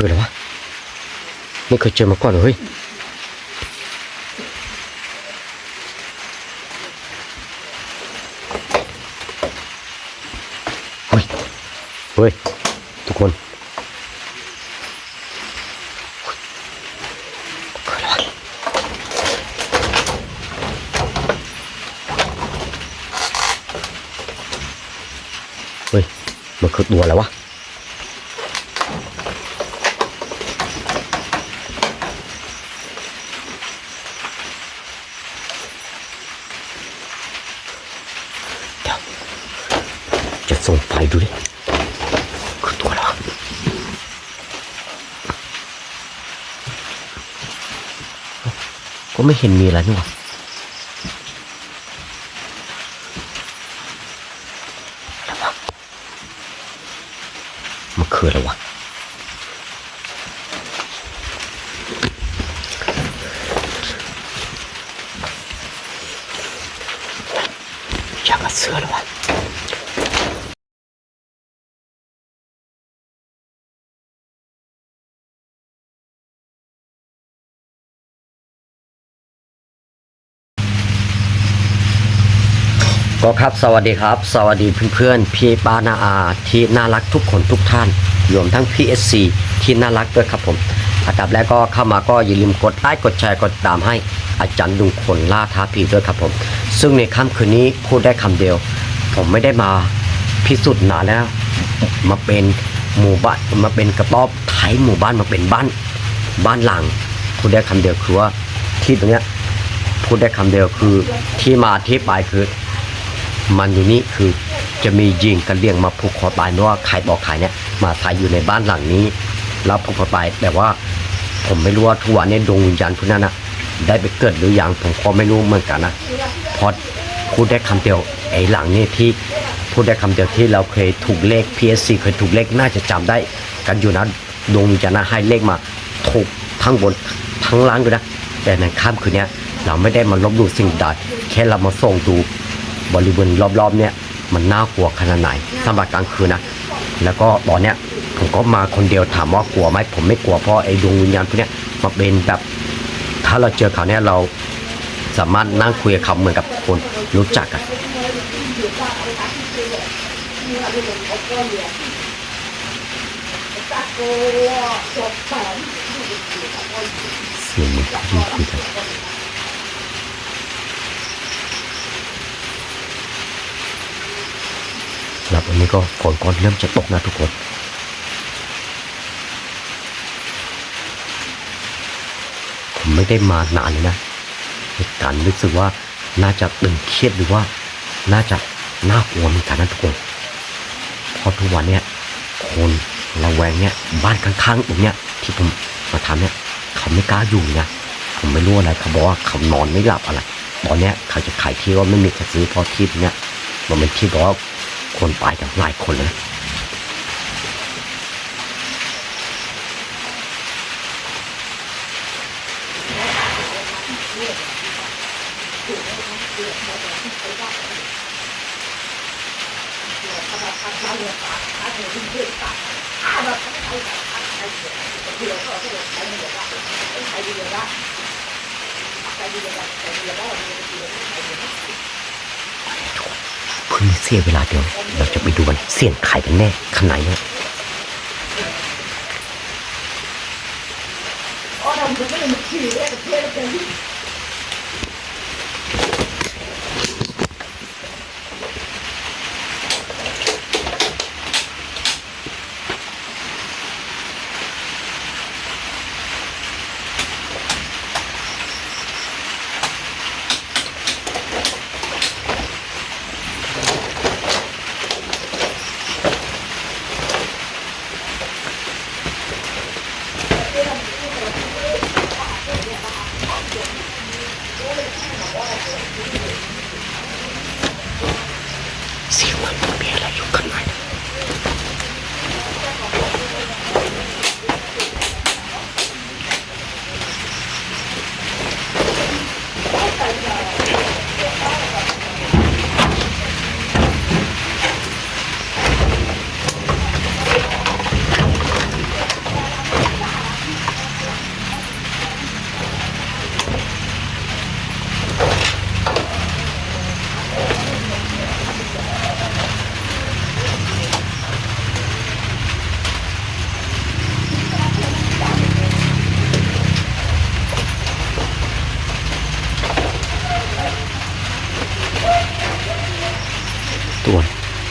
คืออะไรวะ ไม่เคยเจอมาก่อนเลยเฮ้ย เฮ้ยเฮ้ยทุกคนเฮ้ยคืออะไรวะเฮ้ย มันคือตัวอะไรวะ เดี๋ยวจะส่งไฟดูดิ คือตัวอะไรวะ ก็ไม่เห็นมีอะไรนี่หว่าอะไรวะมันคืออะไรวะ อยากกับเสือเลยวะ ก็ครับสวัสดีครับ สวัสดีเพื่อนๆพี่ป้านาอาที่น่ารักทุกคนทุกท่านรวมทั้ง PSC ที่น่ารักด้วยครับผมอันดับแรกก็เข้ามาก็อย่าลืมกดไลค์กดแชร์กดตามให้อาจารย์ดุงคนล่าท้าผีด้วยครับผม ซึ่งในค่ำคืนนี้พูดได้คำเดียว ผมไม่ได้มาพิสูจน์นานแล้ว มาเป็นหมู่บ้านมาเป็นกระต๊อบไทยหมู่บ้านมาเป็นบ้านบ้านหลังพูดได้คำเดียวคือว่าที่ตรงเนี้ยพูดได้คำเดียวคือที่มาที่ไปคือ มันอยู่นี่คือจะมียิงกันเลี้ยงมาผูกคอตายไม่ว่าใครบอกใครเนี่ยมาตายอยู่ในบ้านหลังนี้ แล้วผูกคอตายแต่ว่า ผมไม่รู้ว่าทุกวันนี้ดวงวิญญาณพวกนั้นนะได้ไปเกิดหรือยังผมก็ไม่รู้เหมือนกันนะเพราะพูดได้คำเดียวไอ้หลังนี้ที่พูดได้คำเดียวที่เราเคยถูกเลข PSC เคยถูกเลขน่าจะจำได้ กันอยู่นะดวงวิญญาณให้เลขมาถูกทั้งบนทั้งล่างด้วยนะแต่ในค่ำคืนนี้เราไม่ได้มาลบหลู่สิ่งใดแค่เรามาส่งดู บริเวณรอบๆเนี่ยมันน่ากลัวขนาดไหนสำหรับกลางคืนนะแล้วก็ตอนเนี้ยผมก็มาคนเดียวถามว่ากลัวไหมผมไม่กลัวเพราะไอ้ดวงวิญญาณพวกเนี้ยมาเป็นแบบถ้าเราเจอเขาเนี่ยเราสามารถนั่งคุยกับเขาเหมือนกับคนรู้จักกันเสียงเหมือนพูดคุยกัน ครับวันนี้ก็ฝนก็เริ่มจะตกนะทุกคนผมไม่ได้มานานเลยนะเหตุการณ์รู้สึกว่าน่าจะตึงเครียดหรือว่า น่าจะน่ากลัวเหมือนกันนะทุกคนเพราะทุกวันเนี้ยคนระแวงเนี้ยบ้านข้างๆตรงเนี้ยที่ผมมาทำเนี่ยเขาไม่กล้าอยู่นะผมไม่รู้อะไรเขาบอกว่าเขานอนไม่หลับอะไรตอนเนี้ยเขาจะขายที่ว่าไม่มีจะซื้อเพราะที่เนี้ยมันเป็นที่แบบว่า คนตายกันหลายคนเลยนะเพื่อไม่เคือเสียเวลาเดียวเราจะไปดูมันเสี่ยงไข่กันแน่ขนาดนี้าไม่ได้มาขี่เล่นเพื่อนกัน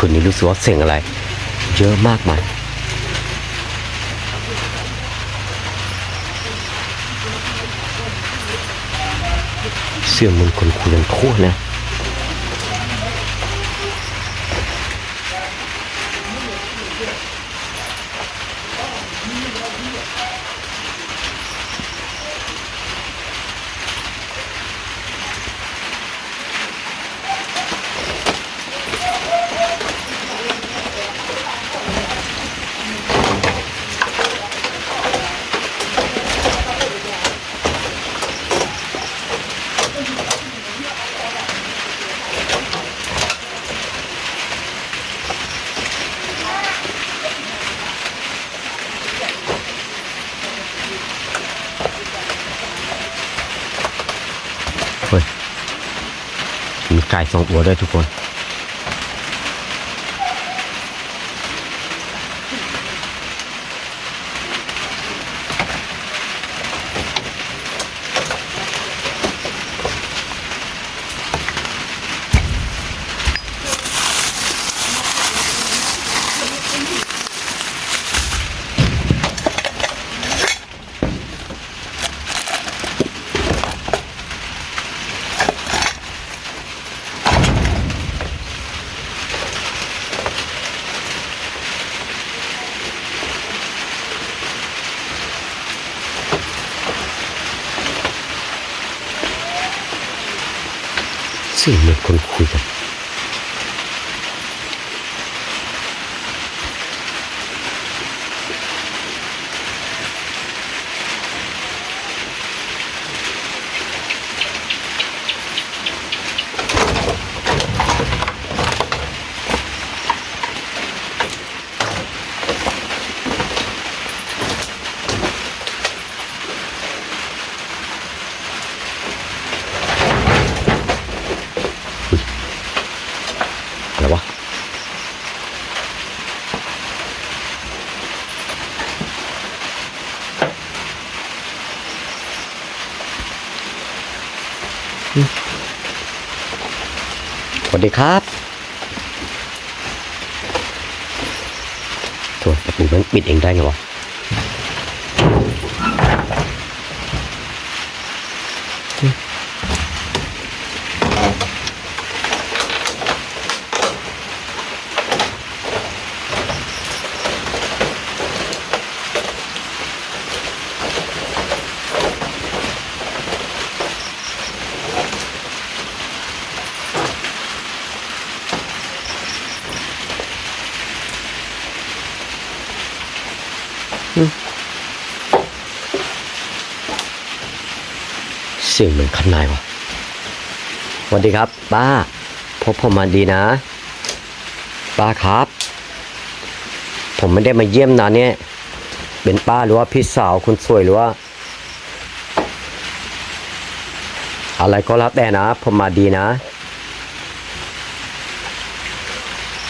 คืนนี้รู้สึกว่าเสียงอะไร เยอะมากมายเสียงมันคนคุยกันทั่วนะ มีไก่สองตัวด้วยทุกคน เสียงเหมือนคนคุยกัน อะไรวะ ส วัสดีครับตัวประตูมันปิดเองได้ไงวะ สียงเหมือนคันนายวะสวัสดีครับ ป้า พบผมมาดีนะ ป้าครับ ผมไม่ได้มาเยี่ยมนานเนี่ย เป็นป้าหรือว่าพี่สาวคนสวยหรือว่า อะไรก็แล้วแต่นะ ผมมาดีนะ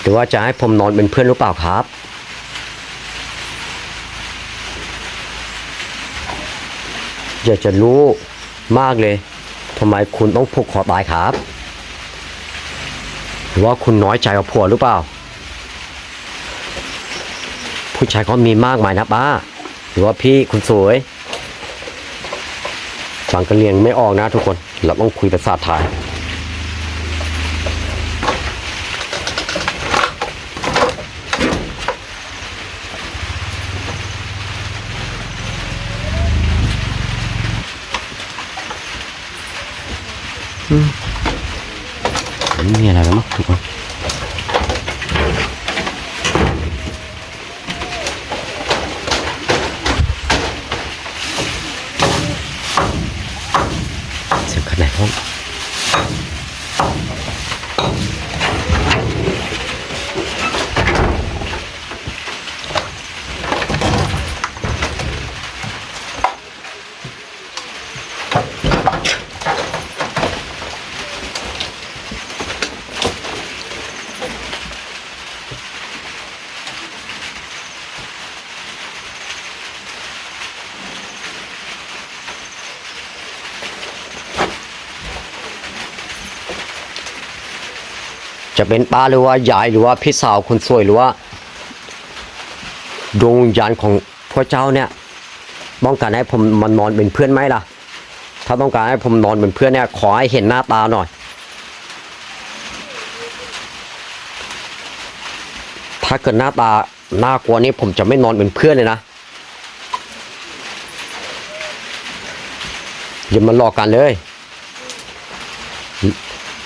หรือว่าจะให้ผมนอนเป็นเพื่อนหรือเปล่าครับอยากจะรู้ มากเลยทำไมคุณต้องผูกคอตายครับ หรือว่าคุณน้อยใจกับผัวหรือเปล่า ผู้ชายเขามีมากมายนะป้า หรือว่าพี่คุณสวยฟังกันเรียงไม่ออกนะทุกคน เราต้องคุยภาษาไทย ไม่มีอะไรแล้วมั้งทุกคนเสียงขนาดห้อง จะเป็นป้าหรือว่ายายหรือว่าพี่สาวคนสวยหรือว่าดวงวิญญาณของพระเจ้าเนี่ยต้องการให้ผมมันนอนเป็นเพื่อนไหมล่ะ ถ้าต้องการให้ผมนอนเป็นเพื่อนเนี่ยขอให้เห็นหน้าตาหน่อย ถ้าเกิดหน้าตาหน่ากลัวนี่ผมจะไม่นอนเป็นเพื่อนเลยนะอย่ามาหลอกกันเลย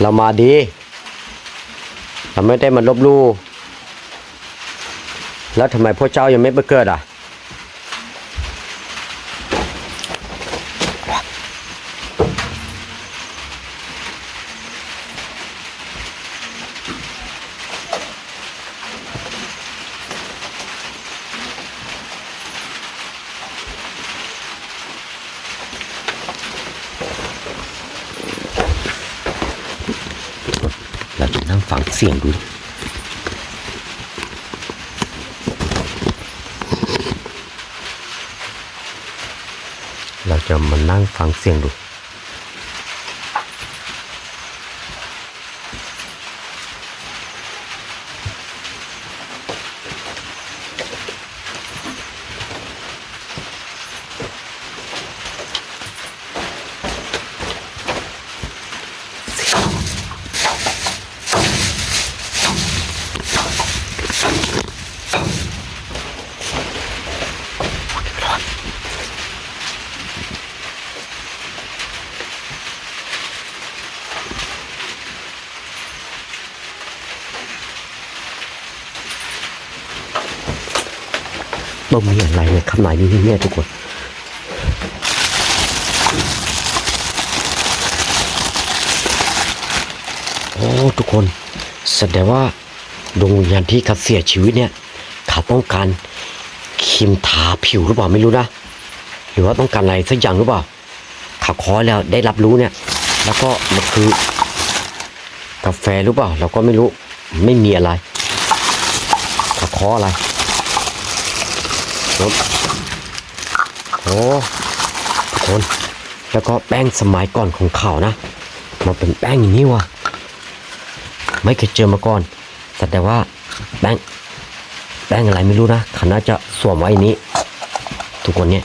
เรามาดี เราไม่ได้มาลบลู่แล้วทำไมพระเจ้ายังไม่ไปเกิดอะ เราจะนั่งฟังเสียงดูเราจะมานั่งฟังเสียงดู ต้องมีอะไรในคำไหนนี้เนี่ยทุกคนโอ้ทุกคนแสดงว่าดวงวิญญาณที่เขาเสียชีวิตเนี่ยเขาต้องการครีมทาผิวหรือเปล่าไม่รู้นะหรือว่าต้องการอะไรสักอย่างหรือเปล่าเขาขอแล้วได้รับรู้เนี่ย แล้วก็มันคือกาแฟหรือเปล่าเราก็ไม่รู้ไม่มีอะไรเขาขออะไร ครับโอ้ทุกคนแล้วก็แป้งสมัยก่อนของเขานะ มันเป็นแป้งอย่างนี้วะไม่เคยเจอมาก่อนแสดงว่าแป้งแป้งอะไรไม่รู้นะเขาน่าจะสวมไว้นี้ ทุกคนเนี่ย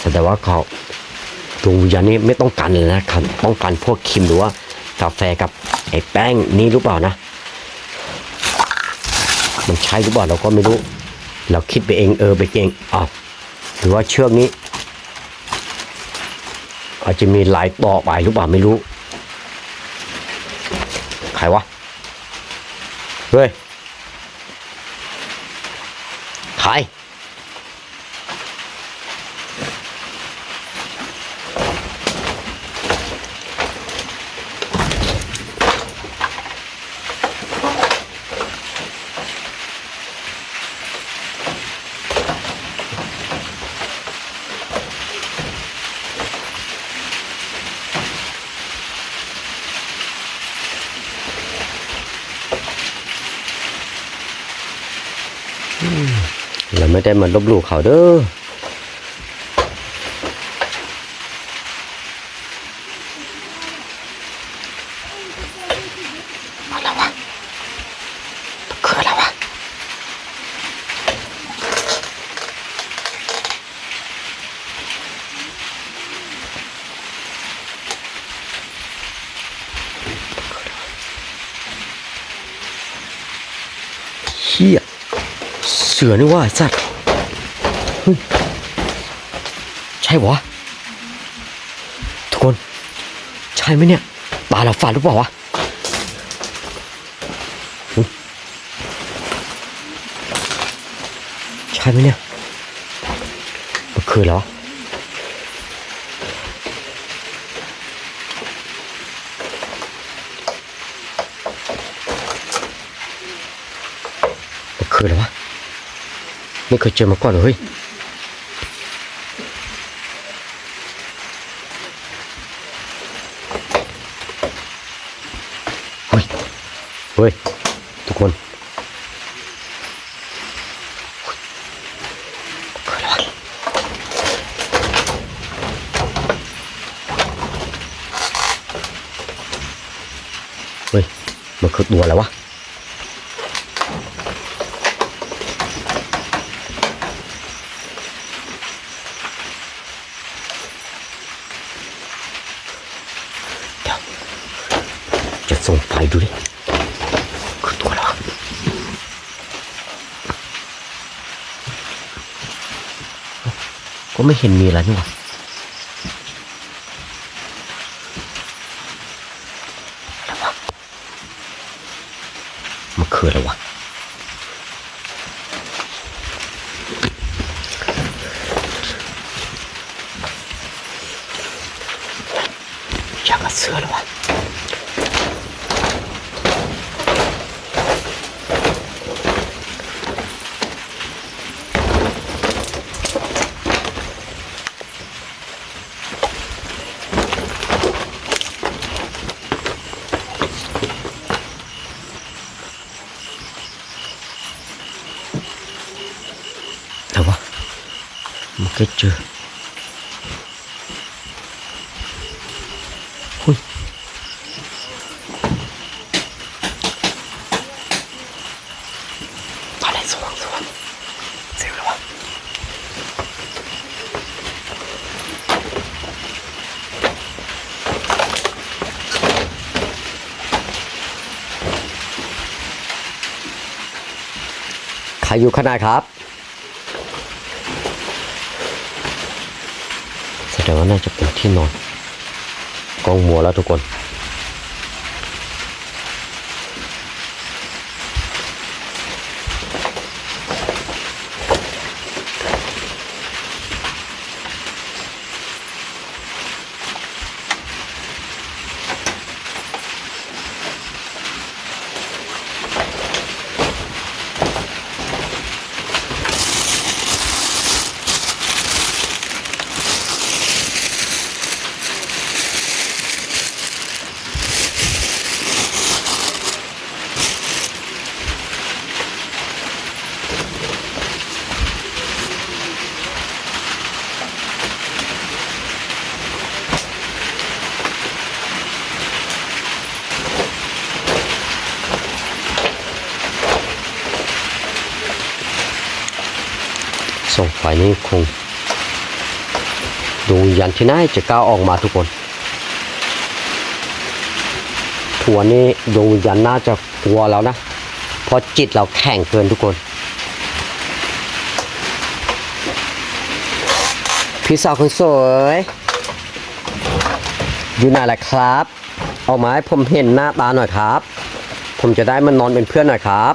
แสดงว่าเขาดวงวิญญาณนี้ไม่ต้องการเลยนะครับต้องการพวกครีมหรือว่ากาแฟกับไอ้แป้งนี้หรือเปล่านะ มันใช่หรือเปล่าเราก็ไม่รู้ เราคิดไปเองเออไปเองอะหรือว่าเชือกนี้ อาจจะมีหลายต่อไปหรือเปล่าไม่รู้ ใครวะ เฮ้ย ใคร ไม่ได้มาลบหลู่เขาเด้ออะไรวะคืออะไรวะเฮียเสือนี่ว่าไอ้สัตว์เฮ้ย ใช่วะทุกคน ใช่ไหมเนี่ยตาเราฝันหรือเปล่าวะใช่ไหมเนี่ยมันคืออะไรวะมันคืออะไรวะไม่เคยเจอมาก่อนเลยเฮ้ย เฮ้ย เฮ้ย ทุกคนเฮ้ย มันคือตัวอะไรวะ เดี๋ยว จะส่งไฟดูดิ คือตัวอะไรวะก็ไม่ เห็นมีอะไรนี่หว่าอะไรวะมันคืออะไรวะอยากกับเสือเลยวะ ก็เจอหุยตอะไรสว่างสว่างเสียงอะไรวะใครอยู่ข้างในครับ แต่ว่าน่าจะเป็นที่นอนกองมัวแล้วทุกคน ส่งไฟนี้คง ดวงวิญญาณที่น่าจะก้าวออกมาทุกคนทัวนี้ดวงวิญญาณน่าจะกลัวแล้วนะ เพราะจิตเราแข็งเกินทุกคน พี่สาวคนสวยอยู่ไหนล่ะครับ เอามาให้ผมเห็นหน้าตาหน่อยครับ ผมจะได้มานอนเป็นเพื่อนหน่อยครับ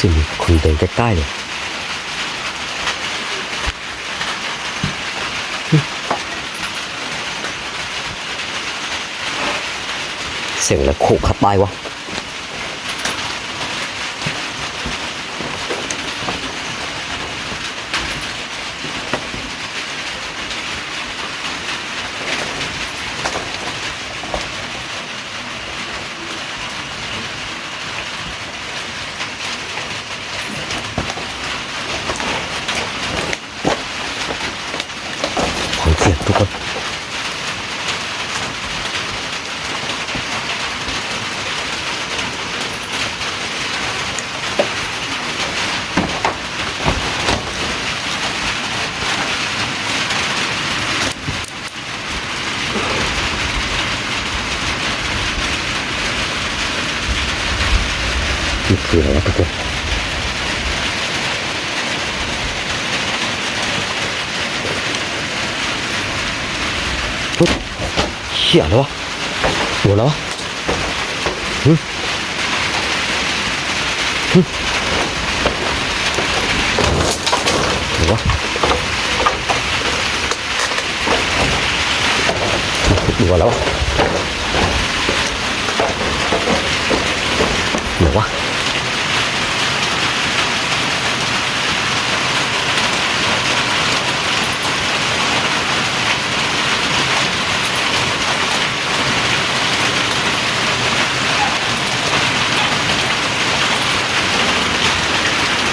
สิ่ง คนเดินใกล้ๆเลยเสียงอะไรโขกขับไปวะ นี่คืออะไรวะทุกคนปุ๊บเชี่ยแล้ววะหัวแล้ววะหึหึหัววะหัวแล้ววะหัววะ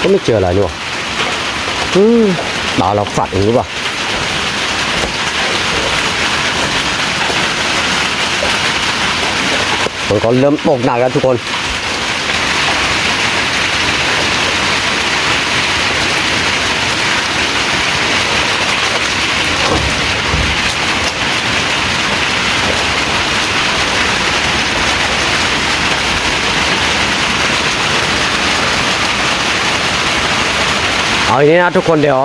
ไม่เจออะไรนี่หว่าอืมตาเราฝัดอย่างนี้ ป่ะมันก็เริ่มตกหนักแล้วทุกคน เอาอย่างนี้นะทุกคนเดี๋ยว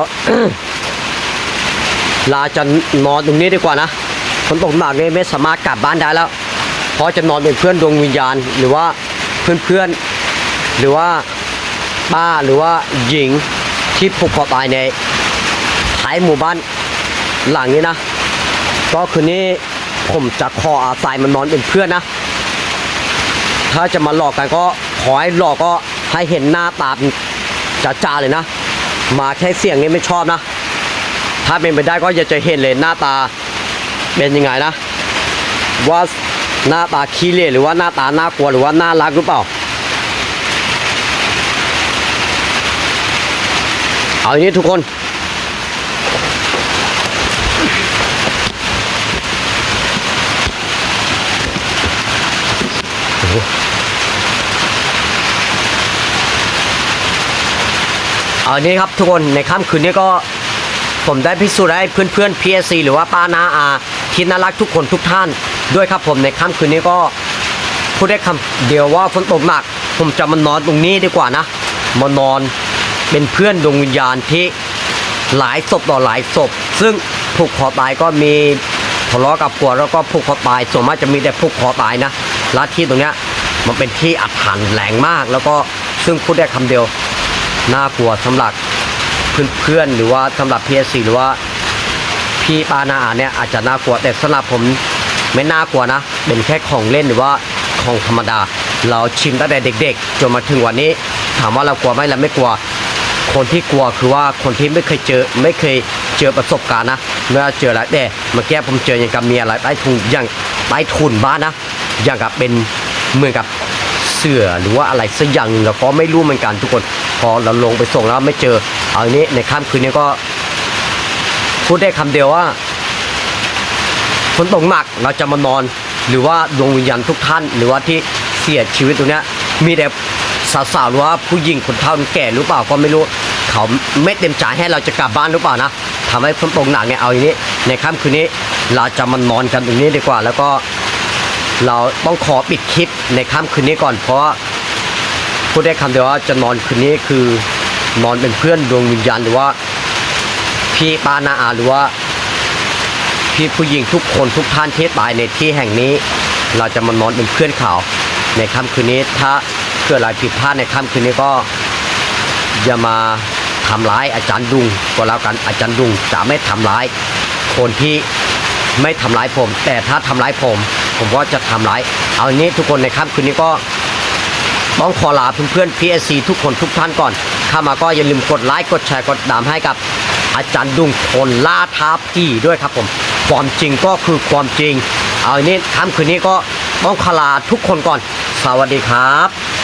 ลาจะนอนตรงนี้ดีกว่านะฝนตกหนักนี่ไม่สามารถกลับบ้านได้แล้ว เพราะจะนอนเป็นเพื่อนดวงวิญญาณ หรือว่าเพื่อนๆหรือว่าป้าหรือว่าหญิงที่ผูกคอตายในท้ายหมู่บ้านหลังนี้นะ ก็คืนนี้ผมจะขออาศัยมันนอนเป็นเพื่อนนะ ถ้าจะมาหลอกกันก็ขอให้หลอกก็ให้เห็นหน้าตาจ้าๆเลยนะ มาแค่เสียงนี้ไม่ชอบนะ ถ้าเป็นไปได้ก็อยากจะเห็นเลยหน้าตาเป็นยังไงนะ ว่าหน้าตาขี้เละหรือว่าหน้าตาน่ากลัวหรือว่าน่ารักหรือเปล่า เอาอย่างนี้ทุกคนเอา อันนี้ครับทุกคนในค่ำคืนนี้ก็ผมได้พิสูจน์ให้เพื่อนๆ PSC หรือว่าป้านาอาที่น่ารักทุกคนทุกท่าน ด้วยครับผมในค่ำคืนนี้ก็พูดได้คำเดียวว่าฝนตกหนัก ผมจะมานอนตรงนี้ดีกว่านะมานอนเป็นเพื่อนดวงวิญญาณที่หลายศพต่อหลายศพ ซึ่งผูกคอตายก็มีทะเลาะกับผัวแล้วก็ผูกคอตายส่วนมากจะมีแต่ผูกคอตายนะและที่ตรงเนี้ยมันเป็นที่อับหันแรงมาก แล้วก็ซึ่งพูดได้คำเดียว น่ากลัวสำหรับเพื่อนๆหรือว่าสำหรับ PSC หรือว่าพี่ปานาอาเนี่ยอาจจะน่ากลัวแต่สำหรับผมไม่น่ากลัวนะ เป็นแค่ของเล่นหรือว่าของธรรมดา เราชิมตั้งแต่เด็ก ๆ จนมาถึงวันนี้ ถามว่าเรากลัวไหมเราไม่กลัว คนที่กลัวคือว่าคนที่ไม่เคยเจอไม่เคยเจอประสบการณ์นะเมื่อเจอแล้วแต่เมื่อกี้ผมเจออย่างกับมีอะไรใต้ทุนอย่างใต้ทุนบ้านนะอย่างกับเป็นเหมือนกับ เสือหรือว่าอะไรสักอย่างหนึ่งเราก็ไม่รู้เหมือนกันทุกคน พอเราลงไปส่งแล้วไม่เจอเอาอันนี้ในค่ำคืนนี้ก็พูดได้คำเดียวว่าฝนตกหนักเราจะมานอน หรือว่าดวงวิญญาณทุกท่าน หรือว่าที่เสียชีวิตตรงนี้มีแต่สาวๆหรือว่าผู้หญิงคนเฒ่าคนแก่หรือเปล่าก็ไม่รู้เขาไม่เต็มใจให้เราจะกลับบ้านหรือเปล่านะทำให้ฝนตกหนักเนี่ยเอาอย่างนี้ ในค่ำคืนนี้เราจะมานอนกันตรงนี้ดีกว่า แล้วก็เราต้องขอปิดคลิป ในค่ำคืนนี้ก่อนเพราะพูดได้คำเดียวว่าจะนอนคืนนี้คือนอนเป็นเพื่อนดวงวิญญาณหรือว่า พี่ปานาอาหรือว่า พี่ผู้หญิงทุกคนทุกท่านที่ตายในที่แห่งนี้ เราจะมานอนเป็นเพื่อนเขาในค่ำคืนนี้ถ้าเกิดอะไรผิดพลาดในค่ำคืนนี้ก็อย่ามาทำร้ายอาจารย์ดุงก็แล้วกันอาจารย์ดุงจะไม่ทำร้าย คนที่ไม่ทำร้ายผม แต่ถ้าทำร้ายผม ผมว่าจะทำร้ายเอาอย่างนี้ทุกคนในค่ำคืนนี้ก็ต้องขอลาเพื่อนๆ PSC ทุกคนทุกท่านก่อน เข้ามาก็อย่าลืมกดไลค์กดแชร์กดตามให้กับอาจารย์ดุงคนล่าท้าผีด้วยครับผม ความจริงก็คือความจริง เอาอย่างนี้ค่ำคืนนี้ก็ต้องขอลาทุกคนก่อน สวัสดีครับ